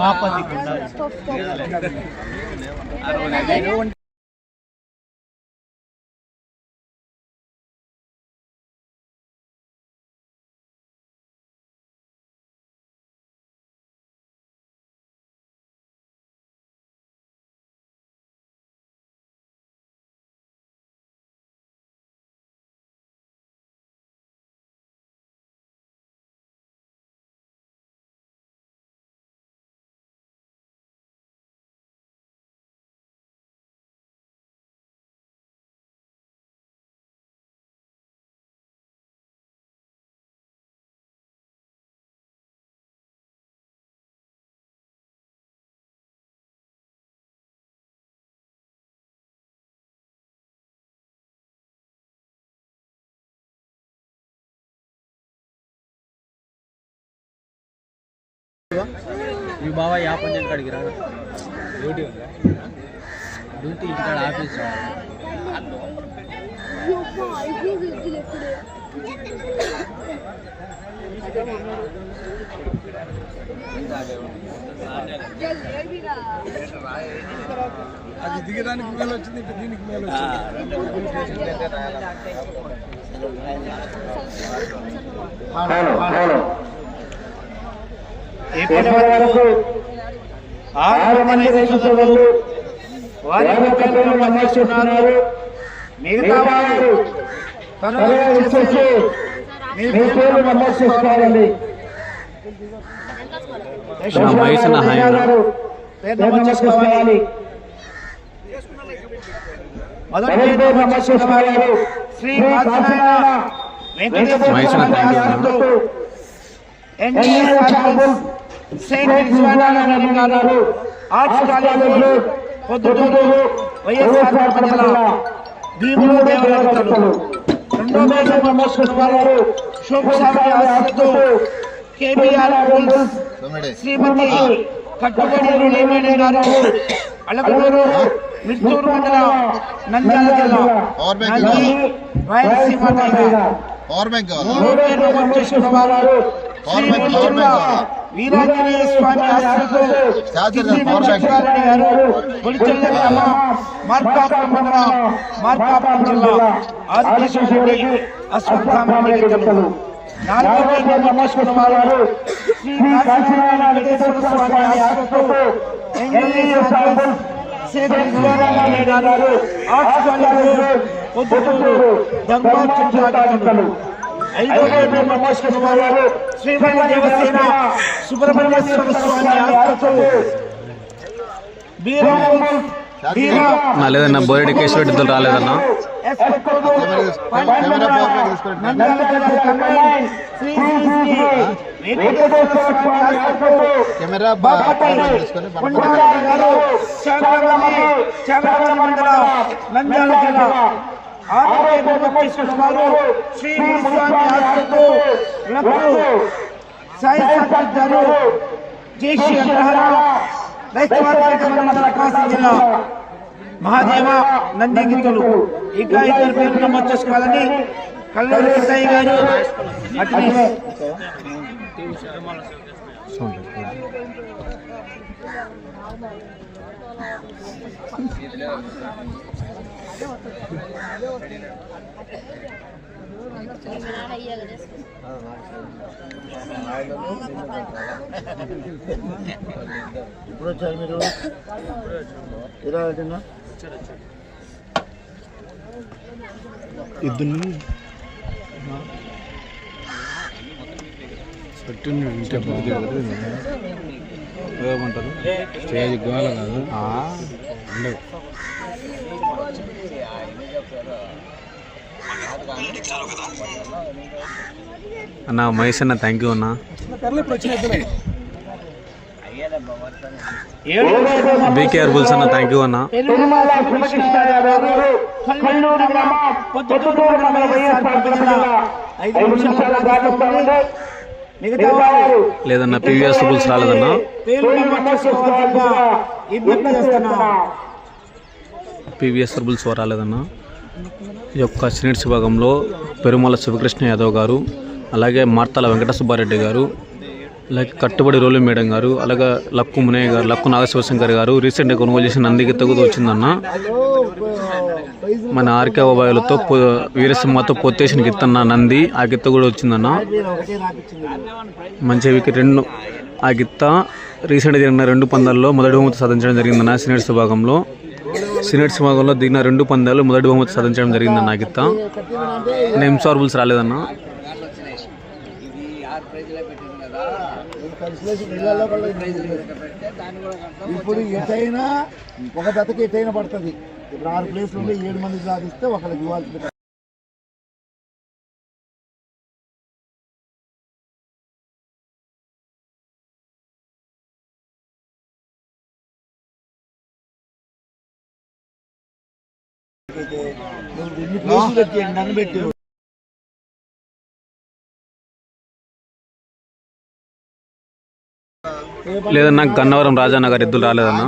పాపది మీ బావ యా పంచాయతీ కాడికి రా డ్యూటీ డ్యూటీ ఇక్కడ ఆఫీస్ అది దిగడానికి మేలు వచ్చింది ఇటు దీనికి మేలు వచ్చింది. ఇప్పటి వరకు ఆరు మంది సోదరులు వారి పేర్లను నమోస్తున్నారు మిగతా వారు మీ పేర్లు నమోదు చేసుకోవాలండి. పేరు చేసుకోవాలి. మొదటి పేరు నమోదు చేసుకోవాలి? శ్రీ వెంకటేశ్వర సెయింట్ విశ్వనారాయణ గారు ఆర్ట్స్ కాలేజ్ పొద్దుటూరు వైఎస్ఆర్ జిల్లా భీములు దేవరాజులు రెండో మేజర్ నమస్కృష్ణ గారు శుభ సమయ ఆశతో కేబీఆర్ శ్రీమతి కట్టుబడి నేమేడి గారు అలకూరు మిత్తూరు మండలం నంద్యాల జిల్లా రాయలసీమ మూడో వారు వీరాంజనేయ స్వామి మార్కాపురం జిల్లా ఆదిశేషుడి అశ్వత్థామలు నాలుగో వారు శ్రీ కాశీనారాయణ వెంకటేశ్వర స్వామి ఆశ్రతో సాగు శ్రీ విశ్వనారాయణ గారు కాలేజ్ పొద్దుటూరు దంబాల్ చింతాటలు వారు శ్రీమతి దేవసేన సుబ్రహ్మణ్యేశ్వర స్వామి నా లేదన్నా బోరెడ్డి కేశవరెడ్డితో రాలేదన్నా? కెమెరా బాగా తీసుకొని మనం జిల్లా మహాదేవ నందిగితులు ఇంకా ఇద్దరు పేర్లు నమోదు చేసుకోవాలని కల్లూరి కిసయ్య గారు అట్లనే ఇప్పుడు వచ్చారు మీరు ఇలా ఒకటినా ఇద్దరు చెట్టుని ఉంటే బాగుంటుంది ఏమంటారు స్టేజ్ గోల కాదు ఉండవు అన్న మహేష్ అన్న. థ్యాంక్ యూ అన్న బీకేఆర్ బుల్స్ అన్న థ్యాంక్ యూ అన్న. లేదన్న పీవీఎస్ బుల్స్ రాలేదన్న. పీవీఎస్ బుల్స్ రాలేదన్న. ఈ యొక్క సినిట్స్ విభాగంలో పెరుమల శివకృష్ణ యాదవ్ గారు అలాగే మార్తల వెంకట సుబ్బారెడ్డి గారు అలాగే కట్టుబడి రోలు మేడం గారు అలాగే లక్కు మునయ్య గారు లక్కు నాగశివశంకర్ గారు రీసెంట్గా కొనుగోలు చేసిన నందికి తగ్గుతూ వచ్చిందన్న. మన ఆర్కే బాయలతో వీరసింహతో పొత్తేసిన గిత్తన్న నంది ఆ గిత్త కూడా వచ్చిందన్న. మంచి వికెట్ రెండు ఆ గిత్త రీసెంట్గా జరిగిన రెండు పందాల్లో మొదటి బహుమతి సాధించడం జరిగిందన్న సీనియర్స్ విభాగంలో. సీనియర్ విభాగంలో దిగిన రెండు పందాలు మొదటి బహుమతి సాధించడం జరిగిందన్న ఆ గిత్త నేమ్స్ రాలేదన్న. ఇప్పుడు ఎటైనా ఒక జతకి ఎటైనా పడుతుంది. ఇప్పుడు ఆరు ప్లేస్లు ఉంటే ఏడు మంది సాధిస్తే ఒకరికి ఇవ్వాల్సింది. ఎన్ని ప్లేసులు లేదన్నా గన్నవరం రాజాన్న గారు ఎద్దులు రాలేదన్నా?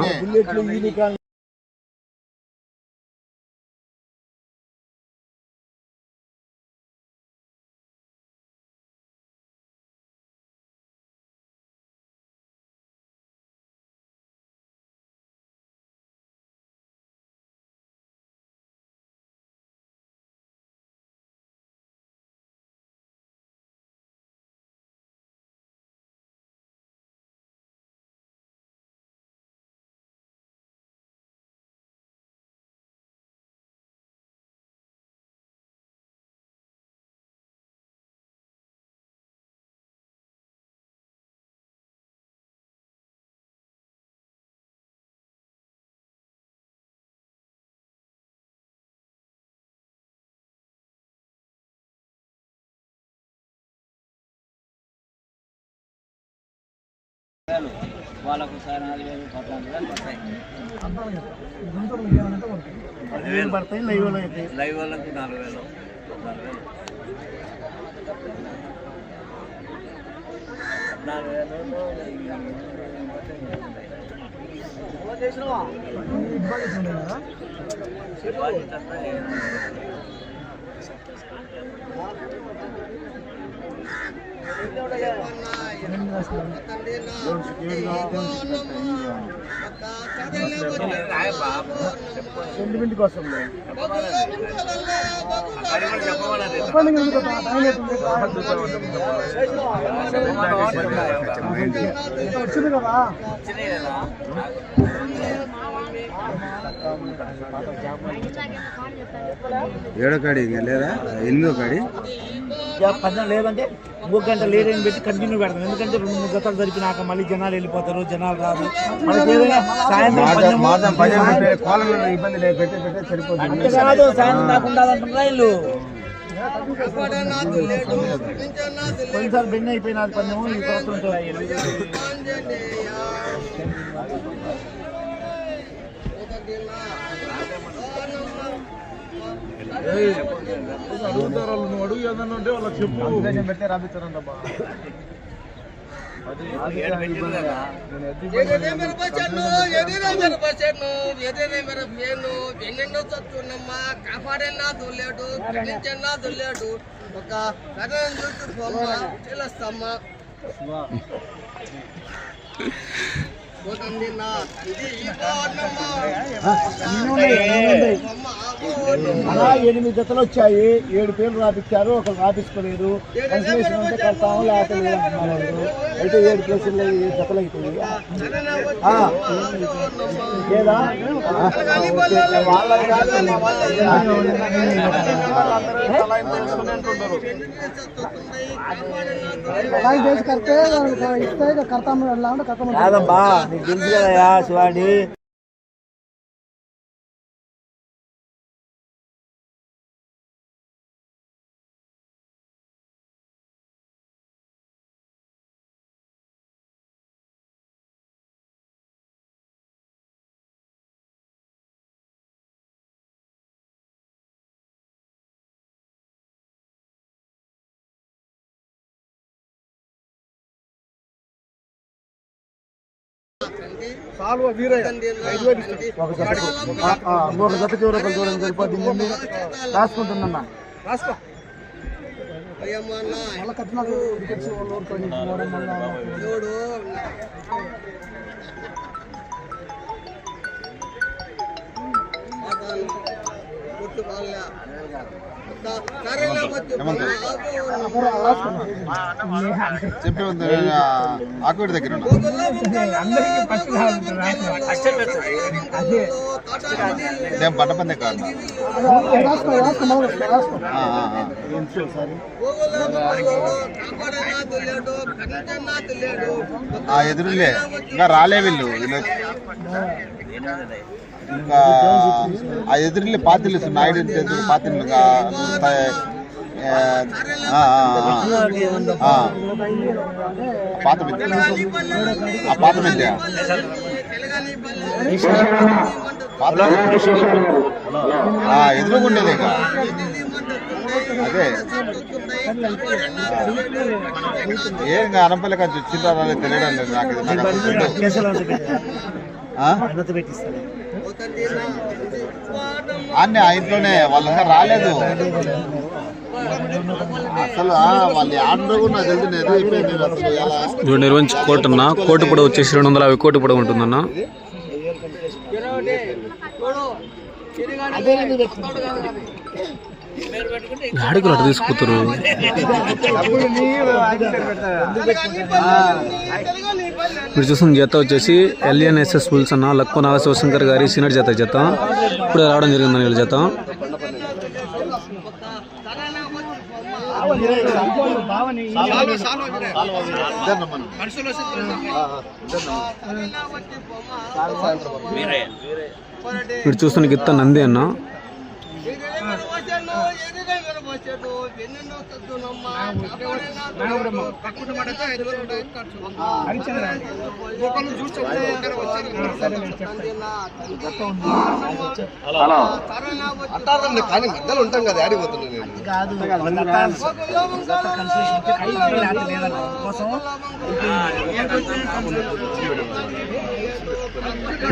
వాళ్ళకు సార్ నాలుగు వేలు పద్నాలుగు వేలు పడతాయి. పదివేలు పడతాయి లైవ్లో అయితే. లైవ్ వాళ్ళకి నాలుగు వేలు పద్నాలుగు వేలు. పద్నాలుగు వేలు డిపాజిట్ అంతా సెంటిమెంట్ కోసం వచ్చింది కదా ఏడో కాడి ఇంకా లేదా? ఎనిమిదో కాడి? పద్నాలుగు లేదంటే మూడు గంటలు లేదని పెట్టి కంటిన్యూ పెడతాం ఎందుకంటే రెండు మూడు గంటలు జరిపినాక మళ్ళీ జనాలు వెళ్ళిపోతారు జనాలు రాదు మనకి ఏదైనా సాయంత్రం కాదు సాయంత్రం దాకా ఉండాలంటున్నా ఇల్లు కొన్నిసార్లు బెన్న అయిపోయినది పందెము ఈ సంవత్సరం అడుగుతారు వాళ్ళు నువ్వు అడుగు ఏదన్నా ఉంటే వాళ్ళకి చెప్పు పెడితే రాపిస్తారంట ఎదురే ఎన్నెన్నో చచ్చున్నమ్మా, కాపాడన్నా దొల్లాడు ఖండించన్నా దొల్లాడు ఒక కథను చూసి బొమ్మ తెలుస్తమ్మా అలా ఎనిమిది జతలు వచ్చాయి ఏడు పేర్లు రాపించారు ఒకరు రాపించుకోలేదు కన్సలేషన్ ఉంటే కడతాము లేకపోతే లేదంటున్నారు. అయితే ఏడు ఏడు జతలు ఆ, లేదా వాళ్ళది కాదు మా వాళ్ళది కాదు. நீ தெரிஞ்சுக்கலையா சிவானி సాల్వ వీరయ్య. ఐదు వేలు ఇస్తాం. ఒక జత చివరి చూడండి సరిపోతుంది రాసుకుంటున్నా రాసుకో. బాగా చెప్పి ఉంది ఆకుడి దగ్గర నేను బండ పందే కాదు ఎదురులే ఇంకా రాలే వీళ్ళు ఇంకా ఆ ఎదురులే పాతిలు నాయుడు ఇంటి ఎదురు పాతిలు ఇంకా ఏ, ఆ, ఆ, ఆ, ఆ. పాత ఆ, ఎదురుగుండేది ఇంకా. అదే. ఏం అనంపల్లి కాదు వచ్చిందా రాలేదు తెలియడం లేదు నాకు. ఇది. నాకు ఆ ఇంట్లోనే వాళ్ళు రాలేదు. ఇప్పుడు నిర్వహించి కోర్టు అన్న. కోర్టు పొడవు వచ్చేసి రెండు వందల యాభై కోర్టు పొడవు ఉంటుందన్న. గాడికి అటు తీసుకుతారు మీరు చూసిన జత వచ్చేసి ఎల్ఎన్ఎస్ఎస్ పుల్స్ అన్న లక్కు నాగశివశంకర్ గారి సీనియర్ జత జత. ఇప్పుడు రావడం జరిగిందని వీళ్ళ జత. మీరు చూస్తున్న గిత్త నంది అన్న. అంటారండి కానీ మధ్యలో ఉంటాం కదా ఆడిపోతున్నాను నేను?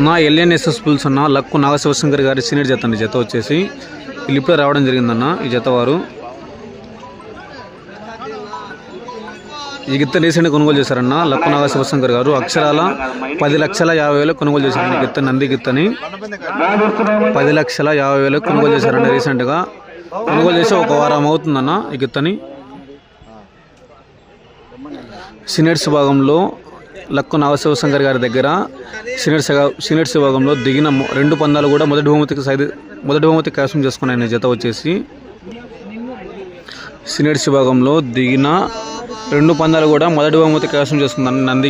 నా ఎల్ఎన్ఎస్ఎస్ పుల్స్ అన్న లక్కు నాగ శివశంకర్ గారి సీనియర్ జత అండి జత వచ్చేసి లిఫ్ట్లో రావడం జరిగిందన్న ఈ జతవారు. ఈ గిత్త రీసెంట్గా కొనుగోలు చేశారన్న లక్కు నాగ శివశంకర్ గారు. అక్షరాల పది లక్షల యాభై వేలు కొనుగోలు చేశారండి ఈ గిత్త నంది గిత్తని. పది లక్షల యాభై వేలు కొనుగోలు చేశారండి రీసెంట్గా. కొనుగోలు చేసి ఒక వారం అవుతుందన్న ఈ గిత్తని. సీనియర్స్ భాగంలో లక్కు నాగశివశంకర్ గారి దగ్గర సీనియర్స్ సీనియర్స్ విభాగంలో దిగిన రెండు పందాలు కూడా మొదటి బహుమతికి సైది మొదటి బహుమతి కైవసం చేసుకున్నాయి జత వచ్చేసి సీనియర్స్ విభాగంలో దిగిన రెండు పందాలు కూడా మొదటి బహుమతి కైవసం చేసుకుందని నంది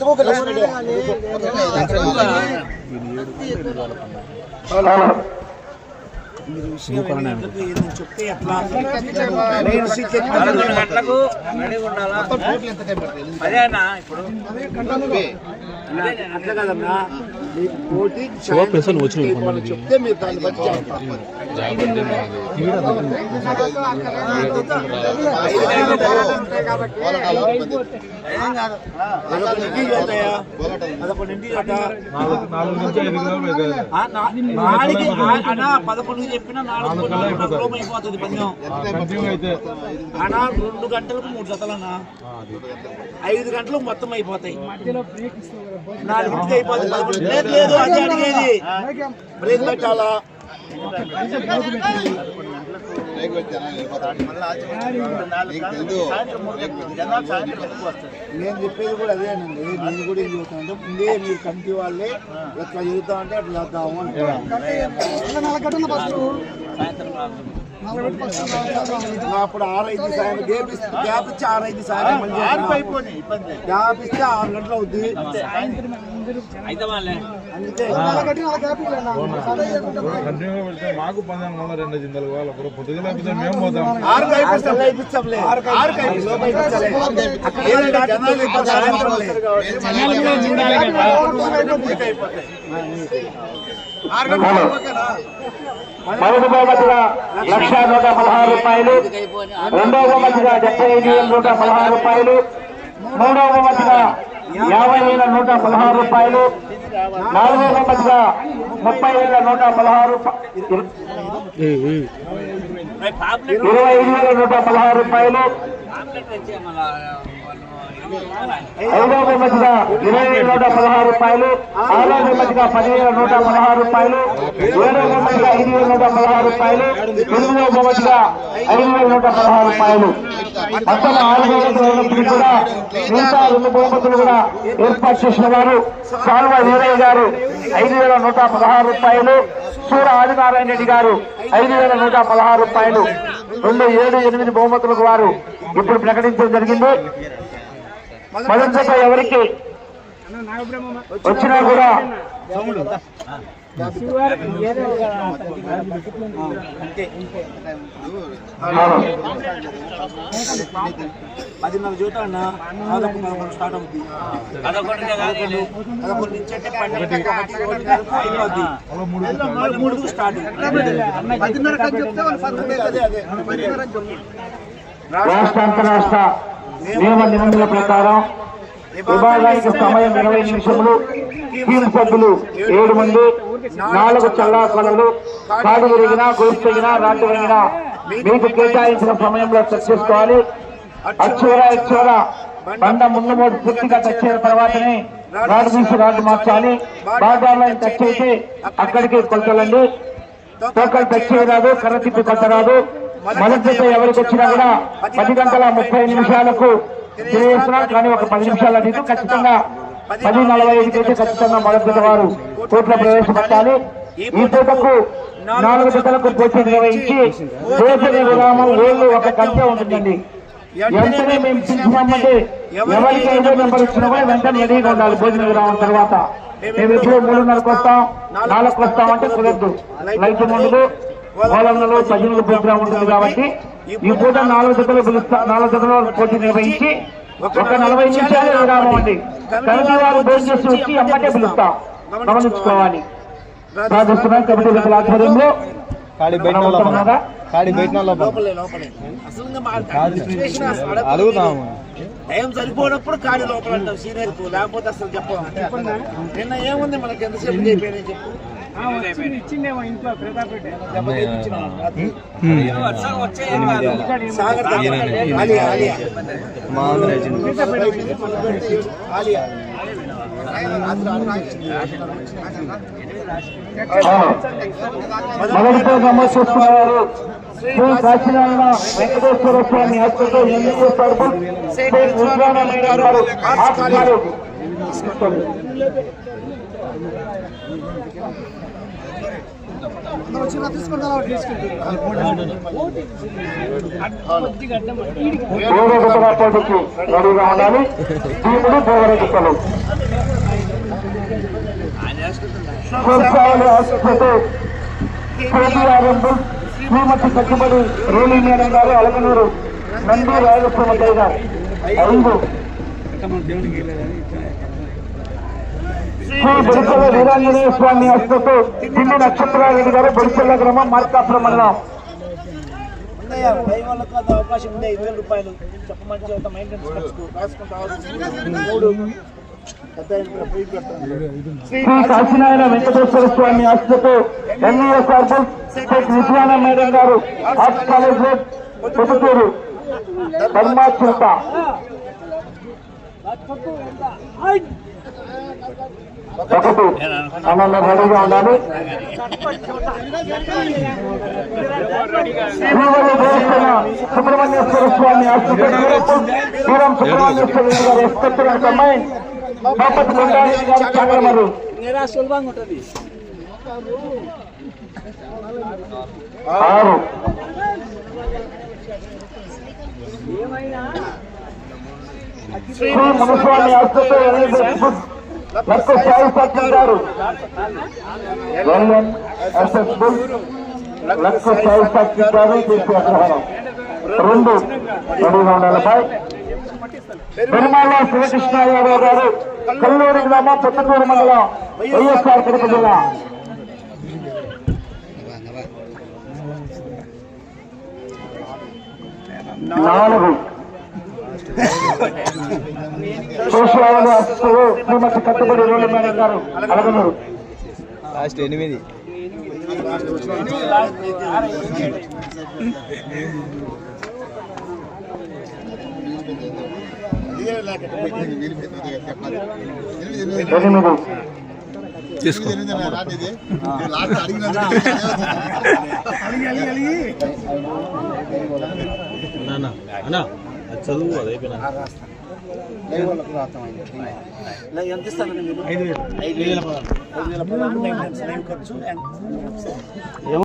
పోక లక్ష్మణుడే. మీరు విషయం ఏంటంటే ఏదో చెప్తే ఎట్లా నేను సీట్ చెప్పి పదకొండు గంటలకు రెడీగా ఉండాలా అదేనా ఇప్పుడు అట్లా కదన్నా. మీకు పోటీ ప్లేస్ అని వచ్చినాయి సాయంత్రం వాళ్ళు చెప్తే మీరు దాన్ని బట్టి చేస్తారు. పదకొండింటికి వెళ్తాయా? పదకొండింటికి వెళ్తా? ఆ, నా- నాలుగు ఆ- అన్నా పదకొండుకి చెప్పినా నాలుగు నాలుగు లోపు అయిపోతుంది పందెం అన్నా రెండు గంటలకు మూడు జతలన్నా ఐదు గంటలకు మొత్తం అయిపోతాయి నాలుగింటికి అయిపోతుంది పదకొండు లేదు లేదు అది అడిగేది. బ్రేక్ పెట్టాలా నేను చెప్పేది కూడా అదేనండి నేను కూడా ఏం చెబుతానంటే ముందే మీరు కమిటీ వాళ్ళే ఎట్లా చెబుతామంటే అట్లా చేద్దాము అంటున్నాను అప్పుడు ఆరు ఐదు సాయం గ్యాప్ ఇస్తే గ్యాప్ ఇచ్చి సాయం. గ్యాప్ ఇస్తే ఆరు గంటలు అవుద్ది. మాకు పదిహేను వందల రెండు జిందలు కావాలి అప్పుడు పొద్దుగా లేకపోతే మేము పోతాం ఆరు అయిపిస్తాంలే, అయిపించాంలే. ఆరు అయిపిస్తాం, అయిపించాలే. అక్కడ ఏంటంటే జనాలు ఎక్కువ సాయంత్రంలే. మొదటి బహుమతిగా లక్ష నూట పదహారు రూపాయలు రెండవ బహుమతిగా డెబ్బై ఐదు వేల నూట పదహారు రూపాయలు మూడవ బహుమతిగా యాభై వేల నూట పదహారు రూపాయలు నాలుగవ బహుమతిగా ముప్పై వేల నూట పదహారు ఇరవై ఐదు వేల నూట పదహారు రూపాయలు ఐదవ బహుమతిగా ఇరవై వేల నూట పదహారు రూపాయలు ఆరవ బహుమతిగా పదివేల నూట పదహారు రూపాయలు ఏడవ బహుమతిగా ఐదు వేల నూట పదహారు రూపాయలు ఎనిమిదవ బహుమతిగా ఐదు వేల నూట పదహారు రూపాయలు. మొత్తం ఆరు బహుమతులు కూడా మిగతా రెండు బహుమతులు కూడా ఏర్పాటు చేసిన వారు సాల్వ వీరయ్య గారు ఐదు వేల నూట పదహారు రూపాయలు సూర ఆదినారాయణ రెడ్డి గారు ఐదు వేల నూట పదహారు రూపాయలు. రెండు ఏడు ఎనిమిది బహుమతులకు వారు ఇప్పుడు ప్రకటించడం జరిగింది. మొదటి జత ఎవరికి వచ్చినా కూడా. పదిన్నర చూద్దాం అన్న పదకొండు పదకొండు స్టార్ట్ పదకొండు నుంచి అంటే పన్నెండు అదే రాష్ట్ర అంతరాష్ట్ర నియమ నిబంధనల ప్రకారం విభాగానికి సమయం ఇరవై నిమిషములు టీం సభ్యులు ఏడు మంది నాలుగు చల్లా కాడు విరిగినా గొలుసు తెగినా రాటు విరిగినా మీకు కేటాయించిన సమయంలో సెట్ చేసుకోవాలి. అచ్చూర బండ ముందు మూడు పూర్తిగా టచ్ అయిన తర్వాతనే రాడు తీసి రాడు మార్చాలి. బాగా టచ్ అయితే అక్కడికి కొలతలండి. టోకల్ టచ్ చేయరాదు కర్ర తిప్పి కొట్టరాదు. మొదటి ఎవరికి వచ్చినా కూడా పది గంటల ముప్పై నిమిషాలకు తెలియజేస్తున్నాం కానీ ఒక పది నిమిషాల నీకు ఖచ్చితంగా పది నలభై ఐదుకి అయితే ఖచ్చితంగా మొదటి వారు కోర్టులో ప్రవేశపెట్టాలి. ఈ పూటకు నాలుగు జతలకు పోటీ నిర్వహించి భోజన విరామం ఏళ్ళు ఒక కంటే ఉంటుందండి. వెంటనే మేము పిలిచినామంటే ఎవరికి ఏదో నెంబర్ ఇచ్చినా కూడా వెంటనే రెడీగా ఉండాలి భోజన విరామం తర్వాత. మేము ఎప్పుడు మూడున్నరకు వస్తాం నాలుగుకు వస్తాం అంటే కుదరదు. లైట్ ముందు గోళంలో భజనలు ప్రోగ్రాం ఉంటుంది కాబట్టి ఈ పూట నాలుగు జతలు పిలుస్తా నాలుగు జతల పోటీ నిర్వహించి ఒక నలభై నిమిషాలు విరామం అండి. కమిటీ వారు భోజనం చేసి వచ్చి అమ్మటే పిలుస్తాం. గమనించుకోవాలి. సాధిస్తున్నాం కమిటీ జతల ఆధ్వర్యంలో. టైం సరిపోయినప్పుడు కాడి లోపల అంటాం సీనియర్కు లేకపోతే అసలు చెప్పం నిన్న ఏముంది మనకి? ఎంతసేపు అయిపోయినాయి చెప్పు. సాగర్ దగ్గర. ఆలియా, ఆలియా. ఆలియా. మొదటితో శ్రీ కాశీనారాయణ వెంకటేశ్వర స్వామి హాస్పిటల్ ఎన్నికల తరపు శ్రీ ఉద్యాన మేడం గారు. అక్కడ మూడో గొప్పగా ఉండాలి టీములు పోవరెడ్డికలు శ్రీమతి కట్టుబడి రోలి మేడం గారు అలగనూరు నంది రాయలసీమయ్య గారు ఐదు శ్రీ బొడిచెల్ల వీరాంజనేయ స్వామి అష్టతో పిండి నక్షత్రారెడ్డి గారు బొడిచెల్ల గ్రామం మార్కాపురం మండలం అవకాశం ఉంది ఐదు వేల రూపాయలు. చెప్పమంటే మెయింటెనెన్స్ ఖర్చుకు రాసుకుంటా శ్రీ కాశీనారాయణ వెంకటేశ్వర స్వామి ఆస్తుతో NES herbal tech Vignana madam గారు ఆర్ట్స్ కాలేజ్ రోడ్ పొద్దుటూరు. ధర్మాచింత ఒకటి. అన్న రెడీగా ఉండాలి. శ్రీవల్లి దేవస్థాన సుబ్రహ్మణ్యేశ్వర స్వామి సుబ్రహ్మణ్యేశ్వర గారు ఎస్పెక్టర్ అమ్మాయి గారు చాగరమరు ఆరు. శ్రీ మునుస్వామి ఆస్తుతో లక్కు సాయి సత్యం గారు ఎల్ఎన్ లక్కు సాయి సత్యం గారు చేసే అగ్రహారం. రెండు రెండు వందలపై పెరుమాళ్ళ శ్రీకృష్ణ గారు కల్లూరు గ్రామం పుత్తూరు మండలం వైఎస్ఆర్ కడప జిల్లా. నాలుగు కట్టుబడి రోడ్డు మేడం గారు అలగనూరు లాస్ట్ ఎనిమిది. తీసుకో. అది చదువు అది ఎంత ఇస్తానండి మీరు? ఐదు వేలు. ఐదు వేల. ఖర్చు